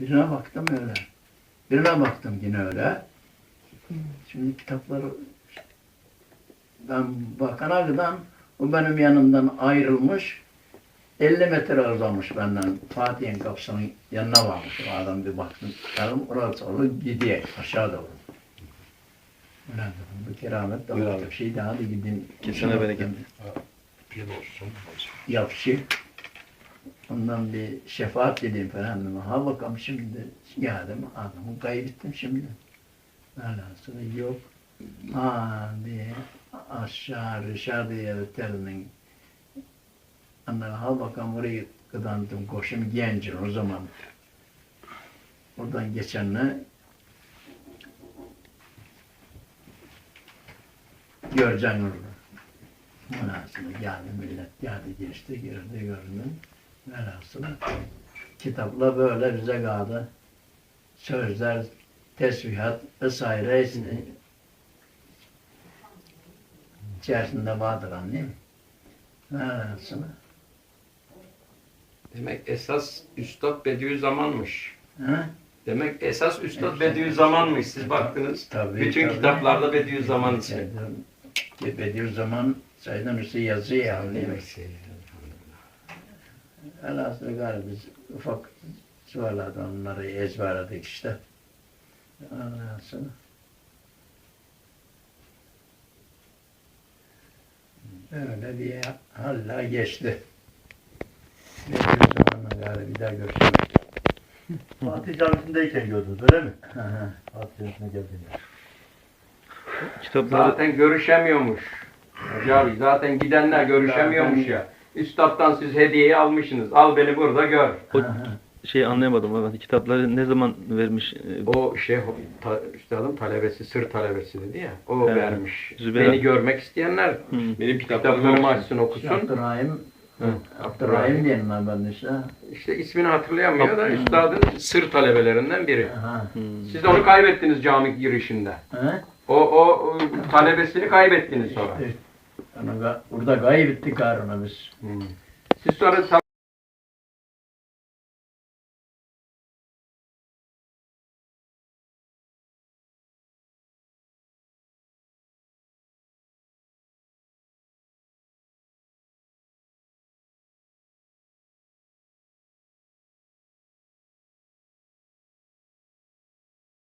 Birine baktım öyle. Birine baktım yine öyle. Şimdi kitapları ben bakana kadar o benim yanımdan ayrılmış. 50 metre uzamış benden. Fatih'in kapısının yanına varmış. O adam bir baktım. Dedim orası olur gidiyor aşağı doğru. Ulan dedim bu keramet de bir şey daha hadi gidin. Kesene bereket. Bir olsun. Yapışı. Ondan bir şefaat dedim efendim. Ha bakalım şimdi geldim adamı kaybettim şimdi. Velhasılı yok. Ha diye aşağı Rişar diye telinin Anne ha bakalım oraya kıdandım koşum gencim o zaman. Oradan geçenle göreceksin orada. Velhasılı geldi millet geldi geçti girdi gördüm. Velhasılı kitapla böyle bize kaldı. Sözler, tesbihat vesaire hepsini içerisinde vardır anlayayım. Velhasılı. Demek esas Üstad Bediüzzaman'mış. Ha? Demek esas Üstad Bediüzzaman'mış. Siz baktınız. Tabii, Bütün tabii. kitaplarda Bediüzzaman ismi. Bediüzzaman sayıdan üstü yazıyor ya. değil mi? Velhasıl galiba biz ufak suallardan onları ezberledik işte. Sonra öyle bir halla geçti. Bir daha görüşmedik. Fatih Camisi'ndeyken gördünüz öyle mi? Fatih Camisi'ne geldiğinde. Kitapları Zaten görüşemiyormuş. Hacı abi zaten gidenler görüşemiyormuş ya. Üstad'dan siz hediyeyi almışsınız. Al beni burada gör. O- şey anlayamadım ama kitapları ne zaman vermiş? e, O şey ta, üstadın talebesi, sır talebesi dedi ya. O Evet. vermiş. Zübeyir- Beni görmek isteyenler Hı. benim kitaplarımı açsın okusun. Abdurrahim. Abdurrahim diyelim ben ben işte. İşte ismini hatırlayamıyor da Hı. üstadın sır talebelerinden biri. Aha. Siz onu kaybettiniz cami girişinde. Hı? O, o, o talebesini kaybettiniz sonra. İşte, burada kaybettik Harun'a biz. Siz sonra